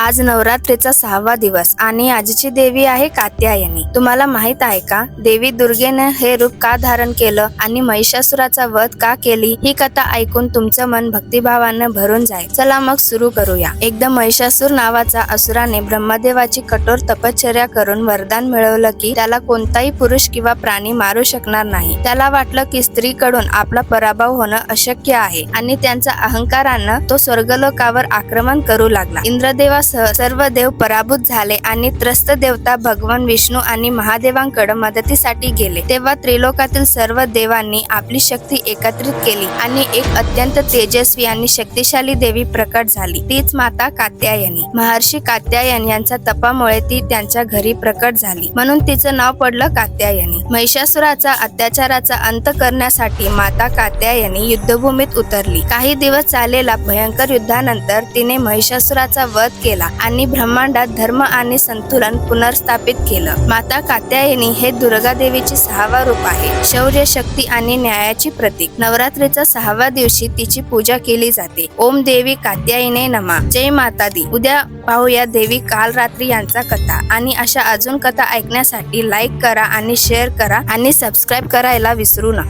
आज नवरात्रीचा सहावा दिवस आणि आजची देवी आहे कात्यायनी तुम्हाला माहीत आहे का? देवी दुर्गेने हे रूप का धारण केलं आणि महिषासुराचा वध का केली? ही कथा ऐकून तुमचं मन भक्तिभावानं भरून जाईल. चला मग सुरू करूया. एकदा महिषासूर नावाचा असुराने ब्रह्मदेवाची कठोर तपश्चर्या करून वरदान मिळवलं की त्याला कोणताही पुरुष किंवा प्राणी मारू शकणार नाही. त्याला वाटलं की स्त्रीकडून आपला पराभव होणं अशक्य आहे आणि त्यांचा अहंकारानं तो स्वर्गलोकावर आक्रमण करू लागला. इंद्रदेवासह सर्व देव पराभूत झाले आणि त्रस्त देवता भगवान विष्णू आणि महादेवांकडे मदतीसाठी गेले. तेव्हा त्रिलोकातील सर्व देवांनी आपली शक्ती एकत्रित केली आणि एक अत्यंत तेजस्वी आणि शक्तिशाली देवी प्रकट झाली. तीच माता कात्यायनी. महर्षी कात्यायन यांच्या तपामुळे ती त्यांच्या घरी प्रकट झाली. म्हणून तिचं नाव पडलं कात्यायनी. महिषासुराचा अत्याचाराचा अंत करण्यासाठी माता कात्यायनी युद्धभूमीत उतरली. काही दिवस चाललेला भयंकर युद्धानंतर तिने महिषासुराचा वध केला. आणि ब्रह्मांडात धर्म आणि संतुलन पुनर्स्थापित केलं. माता कात्यायनी हे दुर्गा देवीचे सहावा रूप आहे. शौर्य शक्ती आणि न्यायाची प्रतीक. नवरात्रीच्या सहाव्या दिवशी तिची पूजा केली जाते. ओम देवी कात्यायने नमा. जय माता दी उद्या पाहूया देवी काल रात्री यांचा कथा. आणि अशा अजून कथा ऐकण्यासाठी लाईक करा आणि शेअर करा आणि सबस्क्राईब करायला विसरू नका.